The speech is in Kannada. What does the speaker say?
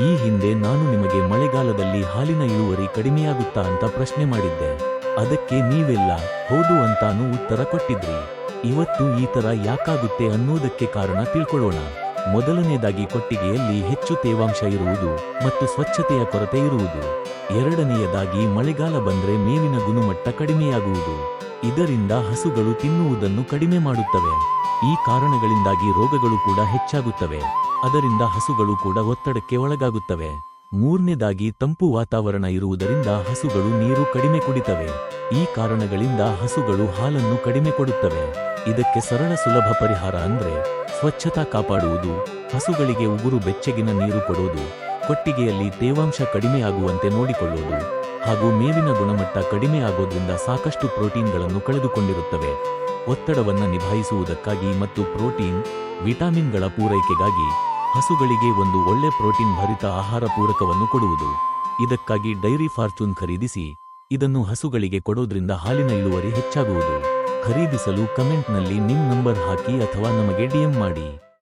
ಈ ಹಿಂದೆ ನಾನು ನಿಮಗೆ ಮಳೆಗಾಲದಲ್ಲಿ ಹಾಲಿನ ಇಳುವರಿ ಕಡಿಮೆಯಾಗುತ್ತಾ ಅಂತ ಪ್ರಶ್ನೆ ಮಾಡಿದ್ದೆ. ಅದಕ್ಕೆ ನೀವೆಲ್ಲ ಹೌದು ಅಂತಾನೂ ಉತ್ತರ ಕೊಟ್ಟಿದ್ರಿ. ಇವತ್ತು ಈ ತರ ಯಾಕಾಗುತ್ತೆ ಅನ್ನೋದಕ್ಕೆ ಕಾರಣ ತಿಳ್ಕೊಳ್ಳೋಣ. ಮೊದಲನೆಯದಾಗಿ ಕೊಟ್ಟಿಗೆಯಲ್ಲಿ ಹೆಚ್ಚು ತೇವಾಂಶ ಇರುವುದು ಮತ್ತು ಸ್ವಚ್ಛತೆಯ ಕೊರತೆ ಇರುವುದು. ಎರಡನೆಯದಾಗಿ ಮಳೆಗಾಲ ಬಂದ್ರೆ ಮೇವಿನ ಗುಣಮಟ್ಟ ಕಡಿಮೆಯಾಗುವುದು. ಇದರಿಂದ ಹಸುಗಳು ತಿನ್ನುವುದನ್ನು ಕಡಿಮೆ ಮಾಡುತ್ತವೆ. ಈ ಕಾರಣಗಳಿಂದಾಗಿ ರೋಗಗಳು ಕೂಡ ಹೆಚ್ಚಾಗುತ್ತವೆ. ಅದರಿಂದ ಹಸುಗಳು ಕೂಡ ಒತ್ತಡಕ್ಕೆ ಒಳಗಾಗುತ್ತವೆ. ಮೂರನೇದಾಗಿ ತಂಪು ವಾತಾವರಣ ಇರುವುದರಿಂದ ಹಸುಗಳು ನೀರು ಕಡಿಮೆ ಕುಡಿತವೆ. ಈ ಕಾರಣಗಳಿಂದ ಹಸುಗಳು ಹಾಲನ್ನು ಕಡಿಮೆ ಕೊಡುತ್ತವೆ. ಇದಕ್ಕೆ ಸರಳ ಸುಲಭ ಪರಿಹಾರ ಅಂದ್ರೆ ಸ್ವಚ್ಛತಾ ಕಾಪಾಡುವುದು, ಹಸುಗಳಿಗೆ ಉಗುರು ಬೆಚ್ಚಗಿನ ನೀರು ಕೊಡುವುದು ಕೊಟ್ಟಿಗೆಯಲ್ಲಿ ತೇವಾಂಶ ಕಡಿಮೆ ಆಗುವಂತೆ ನೋಡಿಕೊಳ್ಳೋದು, ಹಾಗೂ ಮೇವಿನ ಗುಣಮಟ್ಟ ಕಡಿಮೆ ಸಾಕಷ್ಟು ಪ್ರೋಟೀನ್ಗಳನ್ನು ಕಳೆದುಕೊಂಡಿರುತ್ತವೆ. ಒತ್ತಡವನ್ನ ನಿಭಾಯಿಸುವುದಕ್ಕಾಗಿ ಮತ್ತು ಪ್ರೋಟೀನ್, ವಿಟಾಮಿನ್ಗಳ ಪೂರೈಕೆಗಾಗಿ ಹಸುಗಳಿಗೆ ಒಂದು ಒಳ್ಳೆ ಪ್ರೋಟೀನ್ ಭರಿತ ಆಹಾರ ಪೂರಕವನ್ನು ಕೊಡುವುದು. ಇದಕ್ಕಾಗಿ ಡೈರಿ ಫಾರ್ಚೂನ್ ಖರೀದಿಸಿ, ಇದನ್ನು ಹಸುಗಳಿಗೆ ಕೊಡೋದ್ರಿಂದ ಹಾಲಿನ ಇಳುವರಿ ಹೆಚ್ಚಾಗುವುದು. ಖರೀದಿಸಲು ಕಮೆಂಟ್ನಲ್ಲಿ ನಿಮ್ ನಂಬರ್ ಹಾಕಿ ಅಥವಾ ನಮಗೆ ಡಿಎಂ ಮಾಡಿ.